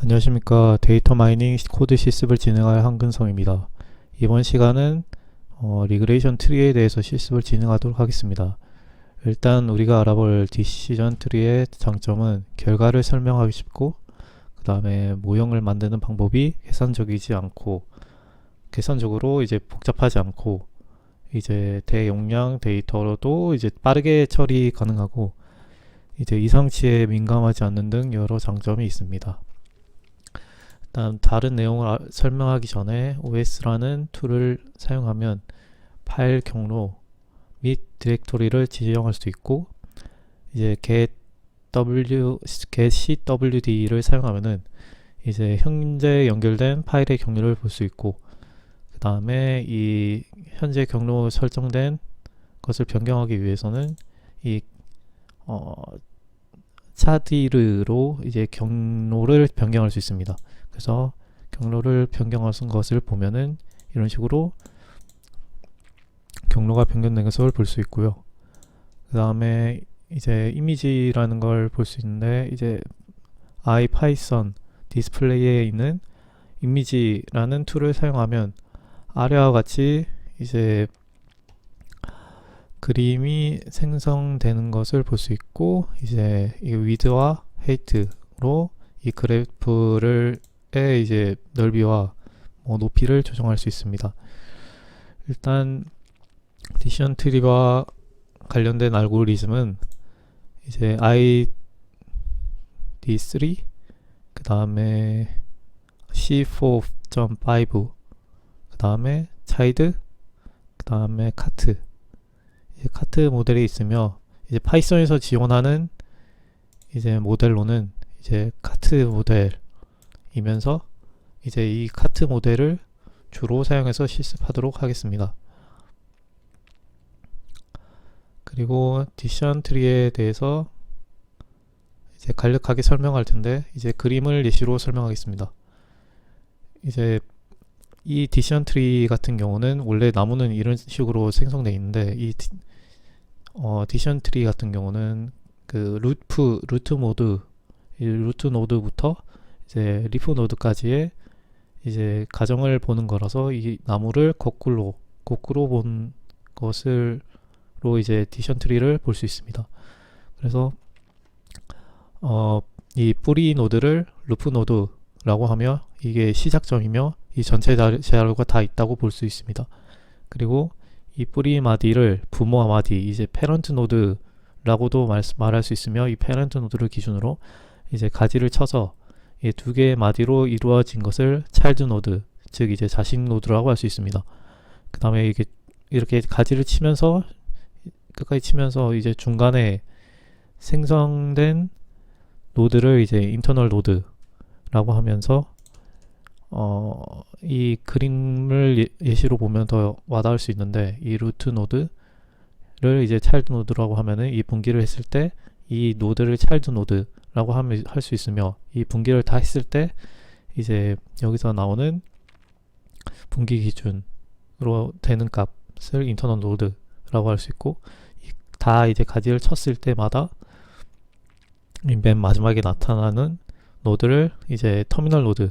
안녕하십니까 데이터 마이닝 코드 실습을 진행할 한근성입니다. 이번 시간은 어, 리그레이션 트리에 대해서 실습을 진행하도록 하겠습니다. 일단 우리가 알아볼 디시전 트리의 장점은 결과를 설명하기 쉽고 그 다음에 모형을 만드는 방법이 계산적이지 않고 계산적으로 이제 복잡하지 않고 이제 대용량 데이터로도 이제 빠르게 처리 가능하고 이제 이상치에 민감하지 않는 등 여러 장점이 있습니다. 일단 다른 내용을 아- 설명하기 전에 OS라는 툴을 사용하면 파일 경로 및 디렉토리를 지정할 수 있고 이제 get w get cwd를 사용하면은 이제 현재 연결된 파일의 경로를 볼 수 있고 그 다음에 이 현재 경로 설정된 것을 변경하기 위해서는 이 어, 차디르로 이제 경로를 변경할 수 있습니다. 그래서 경로를 변경한 것을 보면은 이런 식으로 경로가 변경된 것을 볼 수 있고요. 그 다음에 이제 이미지라는 걸 볼 수 있는데 이제 IPython 디스플레이에 있는 이미지라는 툴을 사용하면 아래와 같이 이제 그림이 생성되는 것을 볼 수 있고 이제 이 위드와 헤이트로 이 그래프를 의 이제 넓이와 뭐 높이를 조정할 수 있습니다. 일단 디션 트리와 관련된 알고리즘은 이제 ID3 그 다음에 C4.5 그 다음에 차이드 그 다음에 카트 카트 모델이 있으며 이제 파이썬에서 지원하는 이제 모델로는 이제 카트 모델이면서 이제 이 카트 모델을 주로 사용해서 실습하도록 하겠습니다. 그리고 디션 트리에 대해서 이제 간략하게 설명할 텐데 이제 그림을 예시로 설명하겠습니다. 이제 이 디션 트리 같은 경우는 원래 나무는 이런 식으로 생성되어 있는데 이 디, 어, 디션 트리 같은 경우는 그 루트 루트 모드 이 루트 노드부터 이제 리프 노드까지의 이제 가정을 보는 거라서 이 나무를 거꾸로 거꾸로 본 것을로 이제 디션 트리를 볼 수 있습니다. 그래서 어, 이 뿌리 노드를 루프 노드라고 하며 이게 시작점이며 이 전체 자- 자료가 다 있다고 볼 수 있습니다. 그리고 이 뿌리 마디를 부모 마디 이제 페런트 노드라고도 말, 말할 수 있으며 이 페런트 노드를 기준으로 이제 가지를 쳐서 이 두 개의 마디로 이루어진 것을 차일드 노드 즉 이제 자식 노드라고 할 수 있습니다. 그 다음에 이게 이렇게 가지를 치면서 끝까지 치면서 이제 중간에 생성된 노드를 이제 인터널 노드라고 하면서 어, 이 그림을 예- 예시로 보면 더 와닿을 수 있는데 이 루트 노드를 이제 차일드 노드라고 하면은 이 분기를 했을 때 이 노드를 차일드 노드라고 하면 할 수 있으며 이 분기를 다 했을 때 이제 여기서 나오는 분기 기준으로 되는 값을 인터널 노드라고 할 수 있고 이- 다 이제 가지를 쳤을 때마다 이맨 마지막에 나타나는 노드를 이제 터미널 노드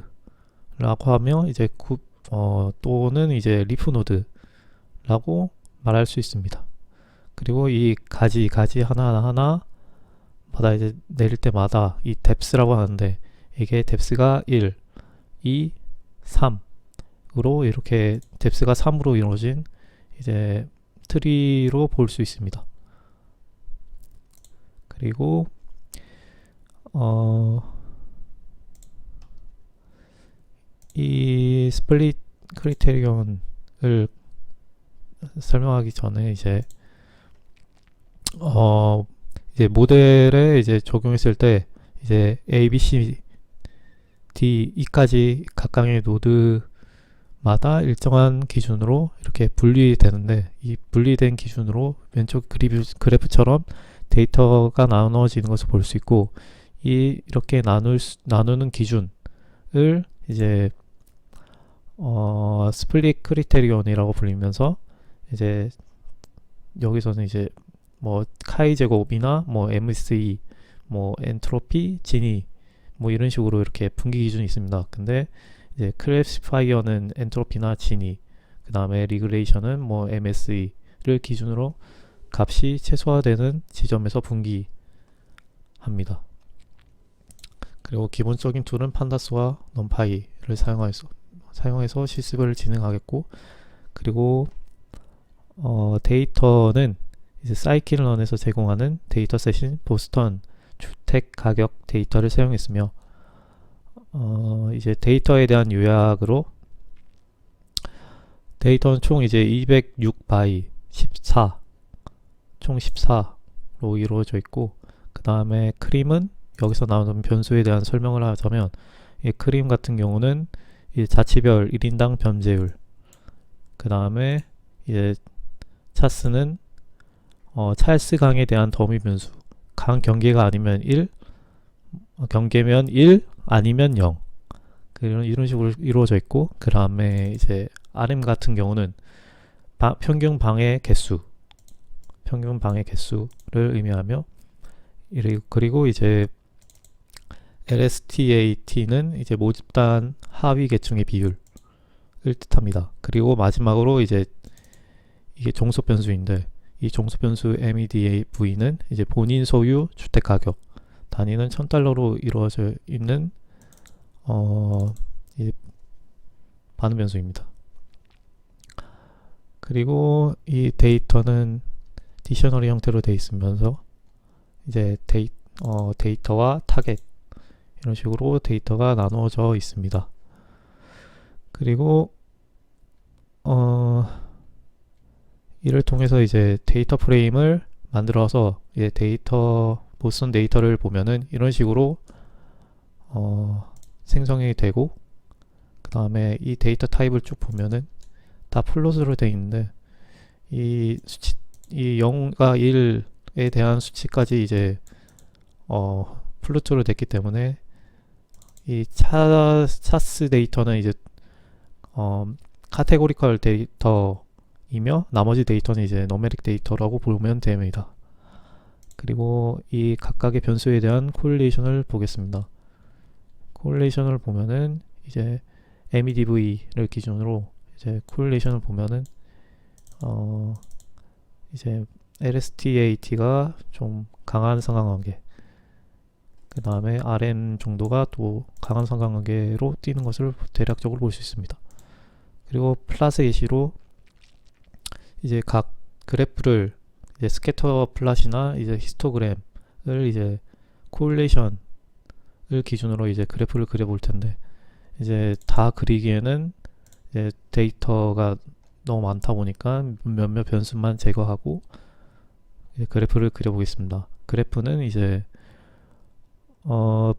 라고 하며 이제 구, 어, 또는 이제 리프 노드라고 말할 수 있습니다. 그리고 이 가지 가지 하나 하나 마다 이제 내릴 때마다 이 뎁스라고 하는데 이게 뎁스가 1, 2, 3으로 이렇게 뎁스가 3으로 이루어진 이제 트리로 볼 수 있습니다. 그리고 어, 이 스플릿 크리테리온을 설명하기 전에 이제 어 이제 모델에 이제 적용했을 때 이제 A, B, C, D, E까지 각각의 노드마다 일정한 기준으로 이렇게 분리되는데 이 분리된 기준으로 왼쪽 그리브, 그래프처럼 데이터가 나눠지는 것을 볼 수 있고 이 이렇게 나눌 수- 나누는 기준을 이제 어 스플릿 크리테리온이라고 불리면서 이제 여기서는 이제 뭐 카이 제곱이나 뭐 MSE 뭐 엔트로피 진이 뭐 이런 식으로 이렇게 분기 기준이 있습니다. 근데 이제 클래시파이어는 엔트로피나 진위, 그 다음에 리그레이션은 뭐 MSE를 기준으로 값이 최소화되는 지점에서 분기합니다. 그리고 기본적인 툴은 판다스와 넘파이를 사용해서 사용해서 실습을 진행하겠고 그리고 어, 데이터는 이제 사이클런에서 제공하는 데이터셋인 보스턴 주택 가격 데이터를 사용했으며 어, 이제 데이터에 대한 요약으로 데이터는 총 이제 206바이 14, 총 14로 이루어져 있고 그 다음에 크림은 여기서 나오는 변수에 대한 설명을 하자면 이 크림 같은 경우는 이 자치별 1인당 변제율. 그 다음에 이제 차스는 어, 찰스 강에 대한 더미 변수. 강 경계가 아니면 1 어, 경계면 1 아니면 0 그런 이런 식으로 이루어져 있고 그 다음에 이제 RM 같은 경우는 바- 평균 방해 개수. 평균 방해 개수를 의미하며 그리고 이제 LSTAT는 이제 모집단 하위 계층의 비율을 뜻합니다. 그리고 마지막으로 이제 이게 종속 변수인데 이 종속 변수 MEDAV는 이제 본인 소유 주택 가격 단위는 1000달러로 이루어져 있는 어, 이 반응 변수입니다. 그리고 이 데이터는 디셔너리 형태로 되어 있으면서 이제 데이, 어, 데이터와 타겟 이런 식으로 데이터가 나누어져 있습니다. 그리고 어, 이를 통해서 이제 데이터 프레임을 만들어서 이제 데이터 보선 데이터를 보면은 이런 식으로 어, 생성이 되고 그 다음에 이 데이터 타입을 쭉 보면은 다 플롯으로 되어 있는데 이 수치 이 0과 1에 대한 수치까지 이제 어, 플롯으로 됐기 때문에 이 차, 차스 데이터는 이제 어, 카테고리컬 데이터이며 나머지 데이터는 이제 너메릭 데이터라고 보면 됩니다. 그리고 이 각각의 변수에 대한 코릴레이션을 보겠습니다. 코릴레이션을 보면은 이제 MEDV를 기준으로 이제 코릴레이션을 보면은 어 이제 LSTAT가 좀 강한 상관관계 그 다음에 RM 정도가 또 강한 상관관계로 뛰는 것을 대략적으로 볼 수 있습니다. 그리고 플러스 예시로 이제 각 그래프를 이제 스캐터 플롯이나 이제 히스토그램을 이제 코릴레이션을 기준으로 이제 그래프를 그려볼 텐데 이제 다 그리기에는 이제 데이터가 너무 많다 보니까 몇몇 변수만 제거하고 그래프를 그려보겠습니다. 그래프는 이제 어,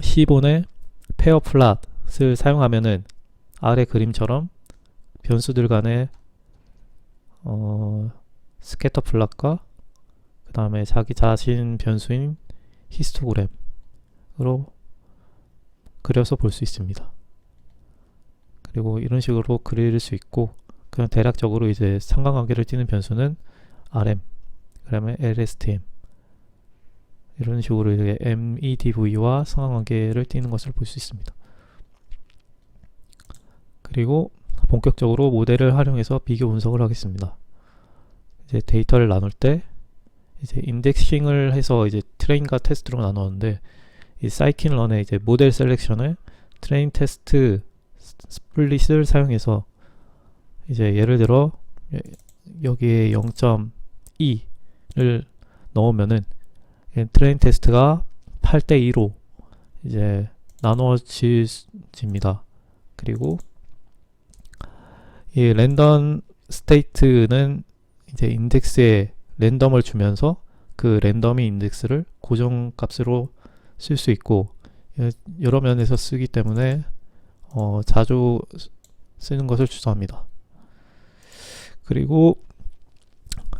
시본의 페어 플랫을 사용하면은 아래 그림처럼 변수들 간의 어, 스캐터 플랫과 그 다음에 자기 자신 변수인 히스토그램으로 그려서 볼 수 있습니다. 그리고 이런 식으로 그릴 수 있고 그냥 대략적으로 이제 상관관계를 띠는 변수는 RM 그다음에 LSTM 이런 식으로 이제 MEDV와 상관관계를 띠는 것을 볼 수 있습니다. 그리고 본격적으로 모델을 활용해서 비교 분석을 하겠습니다. 이제 데이터를 나눌 때 이제 인덱싱을 해서 이제 트레인과 테스트로 나누었는데 이 사이킨런의 이제 모델 셀렉션을 트레인 테스트 스플릿을 사용해서 이제 예를 들어 여- 여기에 0.2를 넣으면은 이 트레인 테스트가 8대 2로 이제 나누어집니다. 그리고 이 랜덤 스테이트는 이제 인덱스에 랜덤을 주면서 그 랜덤이 인덱스를 고정 값으로 쓸 수 있고 여- 여러 면에서 쓰기 때문에 어, 자주 쓰- 쓰는 것을 추천합니다. 그리고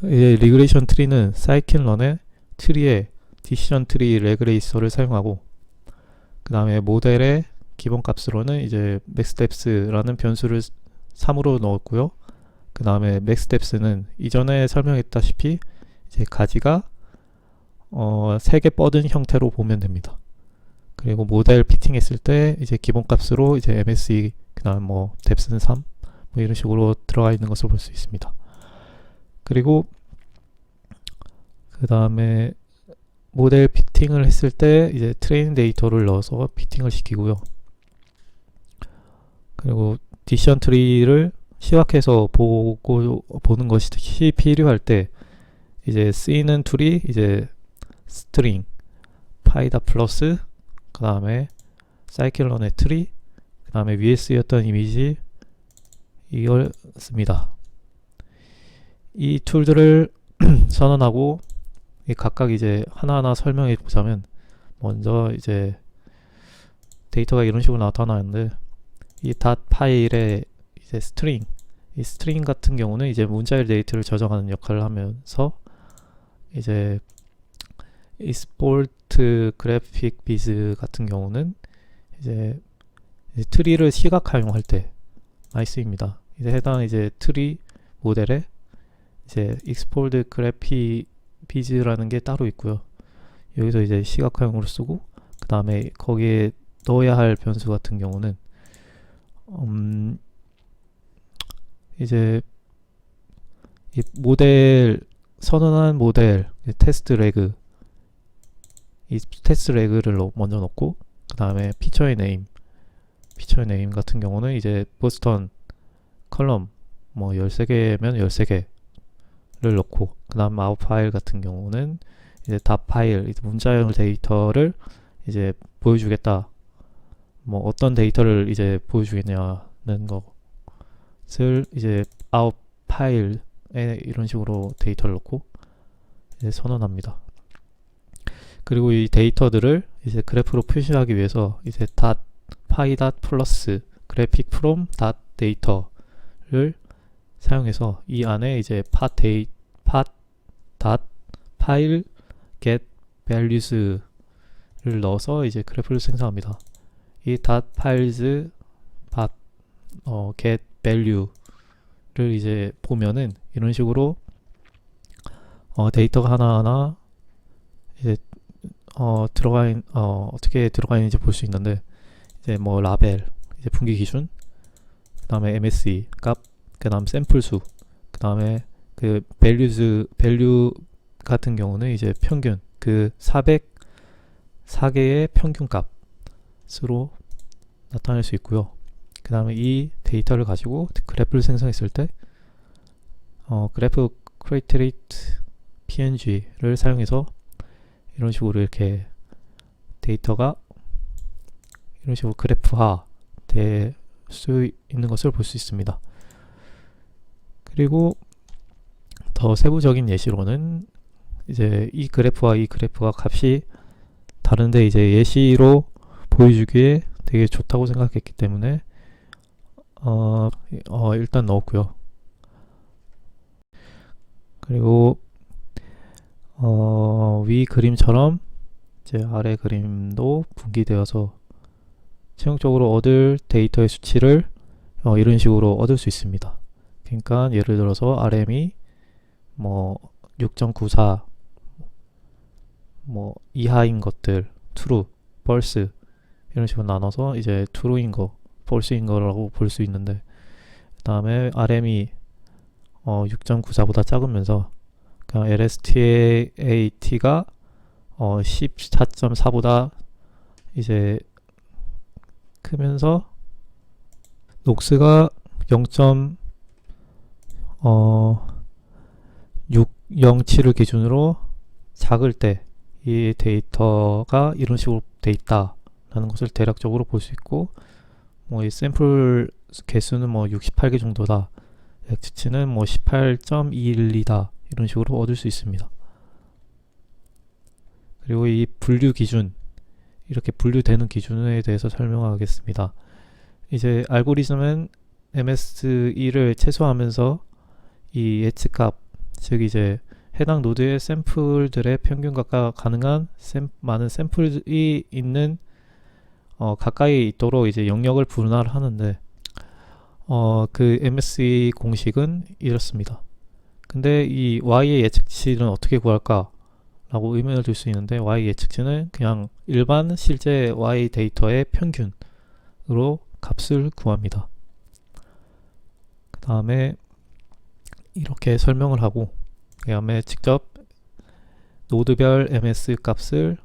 이제 리그레이션 트리는 사이클 런의 트리에 디시전 트리 레그레이서를 사용하고 그 다음에 모델의 기본 값으로는 이제 맥스텝스라는 변수를 3으로 넣었고요. 그 다음에 맥스텝스는 이전에 설명했다시피 이제 가지가 어, 3개 뻗은 형태로 보면 됩니다. 그리고 모델 피팅했을 때 이제 기본값으로 이제 MSE 그다음 뭐 뎁슨 3뭐 이런 식으로 들어가 있는 것을 볼 수 있습니다. 그리고 그 다음에 모델 피팅을 했을 때 이제 트레이닝 데이터를 넣어서 피팅을 시키고요. 그리고 디션 트리를 시각해서 보고 보는 것이 필요할 때 이제 쓰이는 툴이 이제 스트링, 파이다 플러스, 그 다음에 사이클론의 트리, 그 다음에 위에 쓰였던 이미지 이걸 씁니다. 이 툴들을 선언하고 이 각각 이제 하나하나 설명해 보자면 먼저 이제 데이터가 이런 식으로 나타나는데 이 닷 파일의 이제 스트링 이 스트링 같은 경우는 이제 문자열 데이터를 저장하는 역할을 하면서 이제 익스포트 그래픽 비즈 같은 경우는 이제, 이제 트리를 시각화용할 때 많이 쓰입니다. 이제 해당 이제 트리 모델에 이제 익스포트 그래픽 비즈라는 게 따로 있고요. 여기서 이제 시각화용으로 쓰고 그 다음에 거기에 넣어야 할 변수 같은 경우는 음 이제 이 모델 선언한 모델 이 테스트 레그 이 테스트 레그를 넣- 먼저 넣고 그 다음에 피처의 네임 피처의 네임 같은 경우는 이제 보스턴 컬럼 뭐 13개면 13개를 넣고 그 다음 아웃 파일 같은 경우는 이제 다 파일 문자형 데이터를 이제 보여주겠다 뭐 어떤 데이터를 이제 보여주겠냐는 것을 이제 아웃 파일에 이런 식으로 데이터를 넣고 이제 선언합니다. 그리고 이 데이터들을 이제 그래프로 표시하기 위해서 이제 닷 파이 닷 플러스 그래픽 프롬 닷 데이터를 사용해서 이 안에 이제 팟 데이 팟닷 파일 get values를 넣어서 이제 그래프를 생성합니다. 이 dot files 팟 어, get value를 이제 보면은 이런 식으로 어, 데이터가 하나하나 이제 어, 들어가 있, 어, 어떻게 들어가 있는지 볼 수 있는데 이제 뭐 라벨 이제 분기 기준 그 다음에 MSE 값 그 다음 샘플 수 그 다음에 그 values value 같은 경우는 이제 평균 그 404개의 평균 값으로 나타낼 수 있고요. 그 다음에 이 데이터를 가지고 그래프를 생성했을 때 어, 그래프 create png를 사용해서 이런 식으로 이렇게 데이터가 이런 식으로 그래프화 될 수 있는 것을 볼 수 있습니다. 그리고 더 세부적인 예시로는 이제 이 그래프와 이 그래프가 값이 다른데 이제 예시로 보여주기에 되게 좋다고 생각했기 때문에 어, 어 일단 넣었고요. 그리고 어, 위 그림처럼 이제 아래 그림도 분기되어서 최종적으로 얻을 데이터의 수치를 어, 이런 식으로 얻을 수 있습니다. 그러니까 예를 들어서 RM이 뭐 6.94, 뭐 이하인 것들, true, false 이런 식으로 나눠서 이제 true인 거, false인 거라고 볼 수 있는데 그 다음에 RM이 어, 6.94보다 작으면서 그냥 LSTAT가 어, 14.4보다 이제 크면서 녹스가 0. 어, 607을 기준으로 작을 때 이 데이터가 이런 식으로 돼 있다라는 것을 대략적으로 볼 수 있고 뭐 이 샘플 개수는 뭐 68개 정도다 X치는 뭐 18.212다 이런 식으로 얻을 수 있습니다. 그리고 이 분류 기준 이렇게 분류되는 기준에 대해서 설명하겠습니다. 이제 알고리즘은 MSE를 최소화하면서 이 예측값, 즉 이제 해당 노드의 샘플들의 평균값과 가능한 샘, 많은 샘플이 있는 어, 가까이 있도록 이제 영역을 분할하는데 어, 그 MSE 공식은 이렇습니다. 근데 이 Y의 예측치는 어떻게 구할까? 라고 의문을 들 수 있는데 y 예측치는 그냥 일반 실제 y 데이터의 평균으로 값을 구합니다. 그 다음에 이렇게 설명을 하고 그 다음에 직접 노드별 ms 값을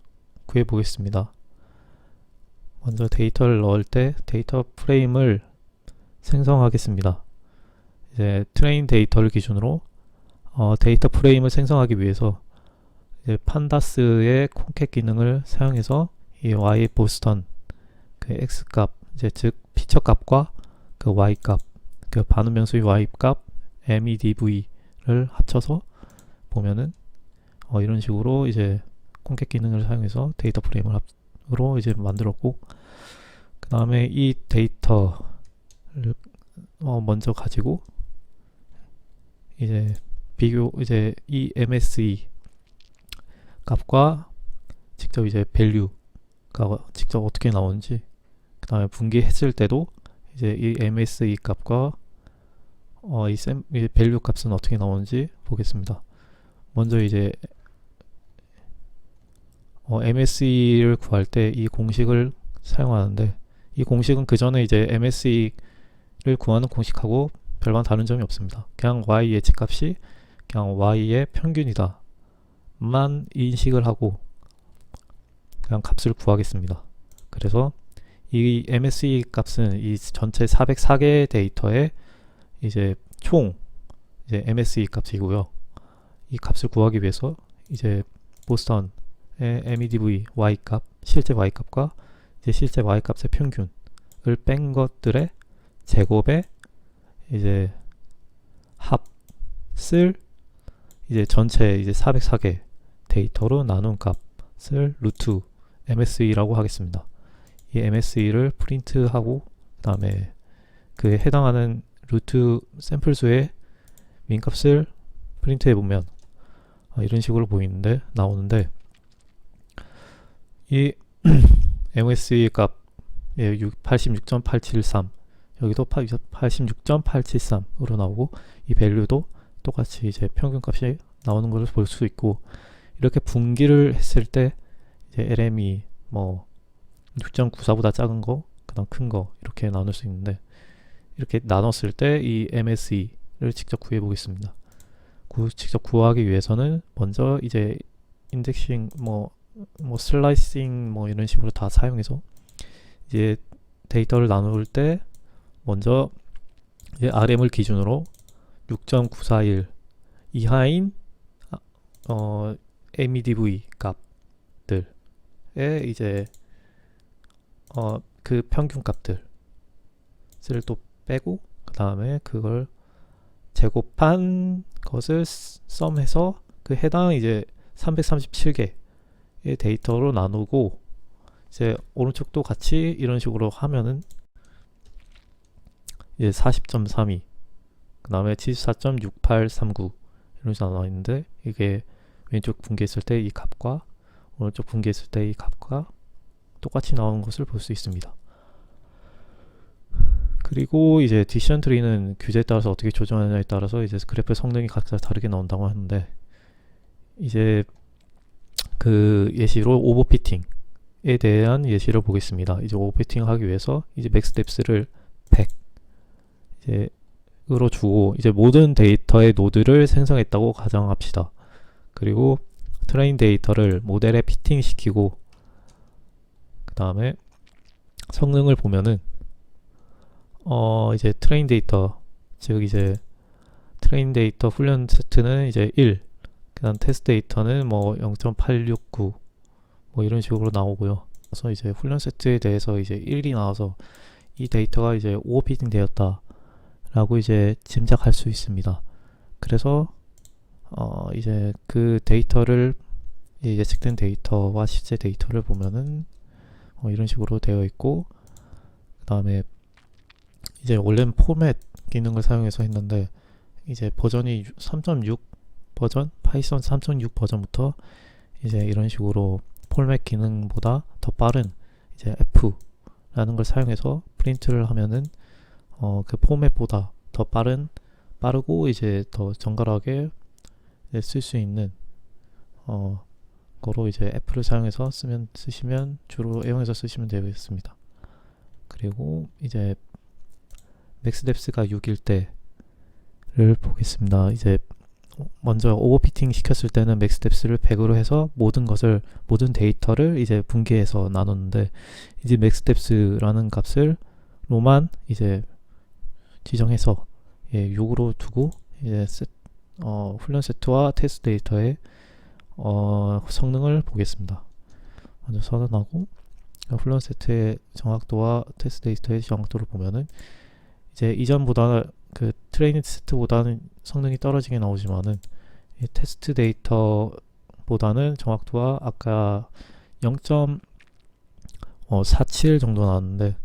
구해 보겠습니다. 먼저 데이터를 넣을 때 데이터 프레임을 생성하겠습니다. 이제 트레인 데이터를 기준으로 어, 데이터 프레임을 생성하기 위해서 이제 판다스의 콘캣 기능을 사용해서 이 y 보스턴 그 x 값 이제 즉 피처 값과 그 y 값 그 반응 변수의 y 값 medv를 합쳐서 보면은 어, 이런 식으로 이제 콘캣 기능을 사용해서 데이터 프레임을 합으로 이제 만들었고 그 다음에 이 데이터를 어, 먼저 가지고 이제 비교 이제 이 MSE 값과 직접 이제 밸류가 직접 어떻게 나오는지 그 다음에 분기했을 때도 이제 이 MSE 값과 어, 이, 샘, 이 밸류 값은 어떻게 나오는지 보겠습니다. 먼저 이제 어, MSE를 구할 때 이 공식을 사용하는데 이 공식은 그 전에 이제 MSE를 구하는 공식하고 별반 다른 점이 없습니다. 그냥 y 예측값이 그냥 y의 평균이다. 만 인식을 하고 그냥 값을 구하겠습니다. 그래서 이 MSE 값은 이 전체 404개 데이터의 이제 총 이제 MSE 값이고요. 이 값을 구하기 위해서 이제 보스턴의 MEDV y 값, 실제 y 값과 이제 실제 y 값의 평균을 뺀 것들의 제곱에 이제 합을 이제 전체 이제 404개 데이터로 나눈 값을 루트 MSE라고 하겠습니다. 이 MSE를 프린트하고 그 다음에 그 해당하는 루트 샘플 수의 민값을 프린트해 보면 아, 이런 식으로 보이는데 나오는데 이 MSE 값86.873 여기도 86.873으로 나오고 이 밸류도 똑같이 이제 평균값이 나오는 것을 볼 수 있고 이렇게 분기를 했을 때 이제 LM이 뭐 6.94보다 작은 거, 그다음 큰 거 이렇게 나눌 수 있는데 이렇게 나눴을 때 이 MSE를 직접 구해 보겠습니다. 구, 직접 구하기 위해서는 먼저 이제 인덱싱 뭐, 뭐 슬라이싱 뭐 이런 식으로 다 사용해서 이제 데이터를 나눌 때 먼저 이제 RM을 기준으로 6.941 이하인 어, MEDV 값들에 이제 어, 그 평균 값들을 또 빼고 그 다음에 그걸 제곱한 것을 썸해서 그 해당 이제 337개의 데이터로 나누고 이제 오른쪽도 같이 이런 식으로 하면은 이제 40.32 그 다음에 74.6839 이런 식으로 나와 있는데 이게 왼쪽 분기했을 때 이 값과 오른쪽 분기했을 때 이 값과 똑같이 나오는 것을 볼 수 있습니다. 그리고 이제 디션 트리는 규제에 따라서 어떻게 조정하느냐에 따라서 이제 그래프 성능이 각자 다르게 나온다고 하는데 이제 그 예시로 오버피팅에 대한 예시를 보겠습니다. 이제 오버피팅 하기 위해서 이제 맥스 뎁스를 100 이제 으로 주고 이제 모든 데이터의 노드를 생성했다고 가정합시다. 그리고 트레인 데이터를 모델에 피팅 시키고 그 다음에 성능을 보면은 어 이제 트레인 데이터 즉 이제 트레인 데이터 훈련 세트는 이제 1 그다음 테스트 데이터는 뭐 0.869 뭐 이런 식으로 나오고요. 그래서 이제 훈련 세트에 대해서 이제 1이 나와서 이 데이터가 이제 오버피팅 되었다 라고 이제 짐작할 수 있습니다. 그래서 어 이제 그 데이터를 예측된 데이터와 실제 데이터를 보면은 어 이런 식으로 되어 있고 그 다음에 이제 원래는 포맷 기능을 사용해서 했는데 이제 버전이 3.6 버전 파이썬 3.6 버전부터 이제 이런 식으로 포맷 기능보다 더 빠른 이제 F라는 걸 사용해서 프린트를 하면은 어, 그 포맷보다 더 빠른 빠르고 이제 더 정갈하게 쓸 수 있는 어, 거로 이제 애플을 사용해서 쓰면 쓰시면 주로 애용해서 쓰시면 되겠습니다. 그리고 이제 맥스뎁스가 6일 때를 보겠습니다. 이제 먼저 오버피팅 시켰을 때는 맥스뎁스를 100으로 해서 모든 것을 모든 데이터를 이제 분기해서 나눴는데 이제 맥스뎁스라는 값을 로만 이제 지정해서 예, 6으로 두고 이제 세, 어, 훈련 세트와 테스트 데이터의 어, 성능을 보겠습니다. 먼저 선언하고 훈련 세트의 정확도와 테스트 데이터의 정확도를 보면은 이제 이전보다 그 트레이닝 테스트보다는 성능이 떨어지게 나오지만은 이 테스트 데이터보다는 정확도가 아까 0.47 정도 나왔는데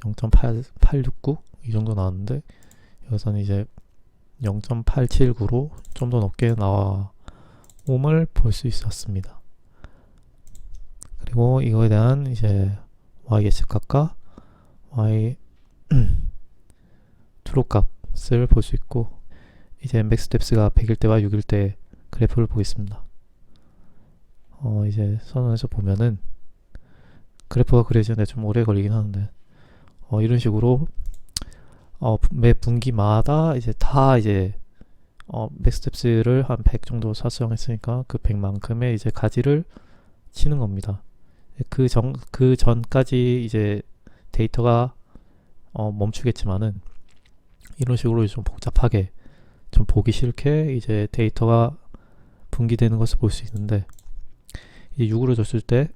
0.869 이 정도 나왔는데 여기서는 이제 0.879로 좀 더 높게 나옴을 볼 수 있었습니다. 그리고 이거에 대한 이제 y 예측값과 y 트루 값을 볼 수 있고 이제 맥스텝스가 100일 때와 6일 때 그래프를 보겠습니다. 어 이제 선언에서 보면은 그래프가 그려지는데 좀 오래 걸리긴 하는데 어 이런 식으로 어, 매 분기마다 이제 다 이제 어, 맥스텝스를 한 100 정도 사수형했으니까 그 100만큼의 이제 가지를 치는 겁니다. 그 전, 그 전까지 이제 데이터가 어, 멈추겠지만은 이런 식으로 좀 복잡하게 좀 보기 싫게 이제 데이터가 분기되는 것을 볼 수 있는데 이 6으로 줬을 때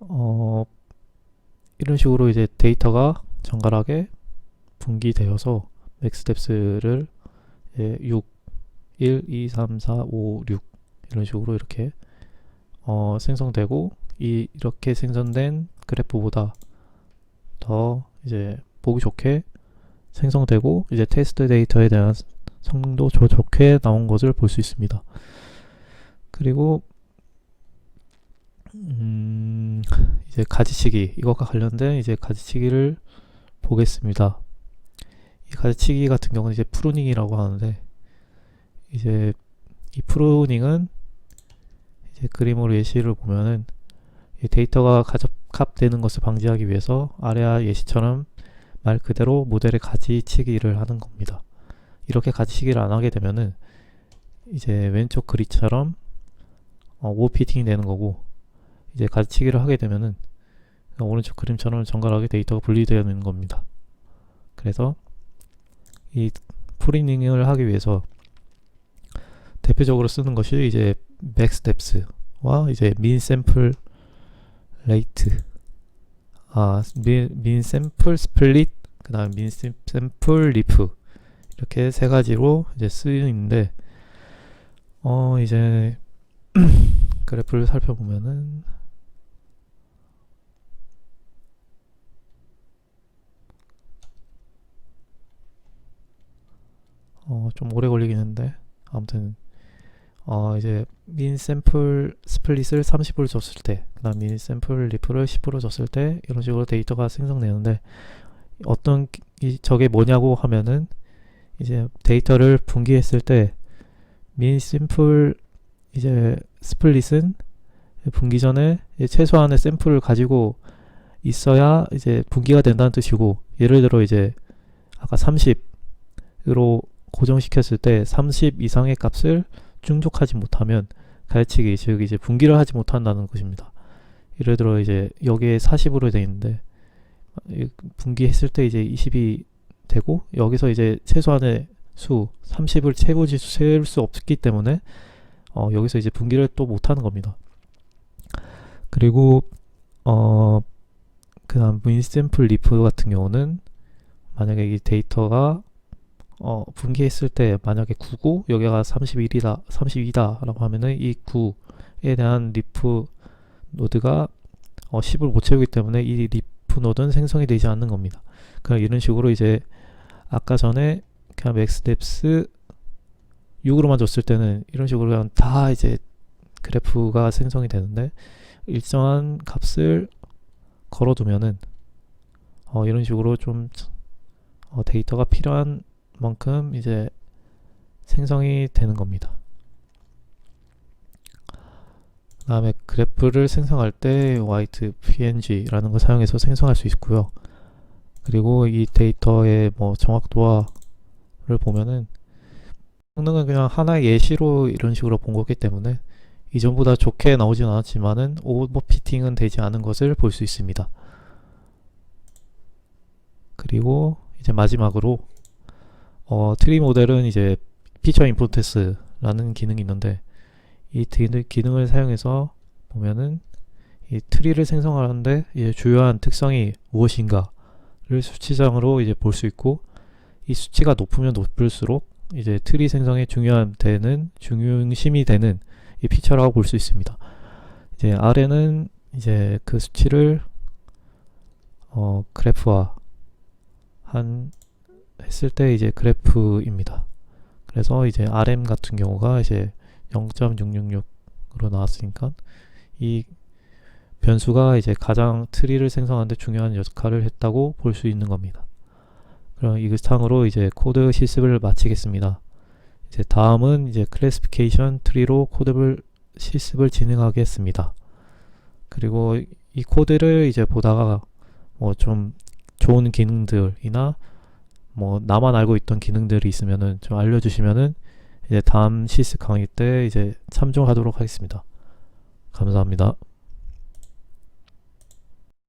어, 이런 식으로 이제 데이터가 정갈하게 분기되어서 맥스텝스를 6, 1, 2, 3, 4, 5, 6 이런 식으로 이렇게 어, 생성되고 이 이렇게 생성된 그래프보다 더 이제 보기 좋게 생성되고 이제 테스트 데이터에 대한 성능도 더 좋게 나온 것을 볼 수 있습니다. 그리고 음, 이제 가지치기 이것과 관련된 이제 가지치기를 보겠습니다. 이 가지치기 같은 경우는 이제 프루닝이라고 하는데 이제 이 프루닝은 이제 그림으로 예시를 보면은 데이터가 가 접합되는 것을 방지하기 위해서 아래아 예시처럼 말 그대로 모델의 가지치기를 하는 겁니다. 이렇게 가지치기를 안 하게 되면은 이제 왼쪽 그리처럼 어, 오피팅이 되는 거고 이제 가지치기를 하게 되면은 오른쪽 그림처럼 정갈하게 데이터가 분리되어 있는 겁니다. 그래서 이 프리닝을 하기 위해서 대표적으로 쓰는 것이 이제 맥스텝스와 이제 민 샘플 레이트. 아, 민, 민 샘플 스플릿 그 다음 민 샘플 리프. 이렇게 세 가지로 이제 쓰이는데 어 이제 그래프를 살펴보면은 어, 좀 오래 걸리긴 했는데 아무튼 어, 이제 민 샘플 스플릿을 30으로 줬을 때 그다음 민 샘플 리프를 10으로 줬을 때 이런 식으로 데이터가 생성되는데 어떤 이 저게 뭐냐고 하면은 이제 데이터를 분기했을 때 민 샘플 이제 스플릿은 분기 전에 최소한의 샘플을 가지고 있어야 이제 분기가 된다는 뜻이고 예를 들어 이제 아까 30으로 고정시켰을 때 30 이상의 값을 충족하지 못하면 가르치기 즉 이제 분기를 하지 못한다는 것입니다. 예를 들어 이제 여기에 40으로 되어 있는데 분기했을 때 이제 20이 되고 여기서 이제 최소한의 수 30을 채우지 채울 수 없기 때문에 어 여기서 이제 분기를 또 못하는 겁니다. 그리고 어 그다음 윈샘플 리프 같은 경우는 만약에 이 데이터가 어, 분기했을 때 만약에 9고 여기가 31이다, 32다라고 하면은 이 9에 대한 리프 노드가 어, 10을 못 채우기 때문에 이 리프 노드는 생성이 되지 않는 겁니다. 그럼 이런 식으로 이제 아까 전에 그냥 맥스뎁스 6으로만 줬을 때는 이런 식으로 그냥 다 이제 그래프가 생성이 되는데 일정한 값을 걸어두면은 어, 이런 식으로 좀 어, 데이터가 필요한 만큼 이제 생성이 되는 겁니다. 그 다음에 그래프를 생성할 때 white png라는 걸 사용해서 생성할 수 있고요. 그리고 이 데이터의 뭐 정확도화를 보면은 성능은 그냥 하나의 예시로 이런 식으로 본 거기 때문에 이전보다 좋게 나오진 않았지만은 오버피팅은 되지 않은 것을 볼 수 있습니다. 그리고 이제 마지막으로 어, 트리 모델은 이제 피처 임포트스라는 기능이 있는데 이 기- 기능을 사용해서 보면은 이 트리를 생성하는데 이제 주요한 특성이 무엇인가를 수치상으로 이제 볼 수 있고 이 수치가 높으면 높을수록 이제 트리 생성에 중요한 되는 중요심이 되는 이 피처라고 볼 수 있습니다. 이제 아래는 이제 그 수치를 어, 그래프화 한 했을 때 이제 그래프입니다. 그래서 이제 RM 같은 경우가 이제 0.666으로 나왔으니까 이 변수가 이제 가장 트리를 생성하는데 중요한 역할을 했다고 볼 수 있는 겁니다. 그럼 이상으로 이제 코드 실습을 마치겠습니다. 이제 다음은 이제 클래시피케이션 트리로 코드를 실습을 진행하겠습니다. 그리고 이 코드를 이제 보다가 뭐 좀 좋은 기능들이나 뭐 나만 알고 있던 기능들이 있으면은 좀 알려주시면은 이제 다음 실습 강의 때 이제 참조하도록 하겠습니다. 감사합니다.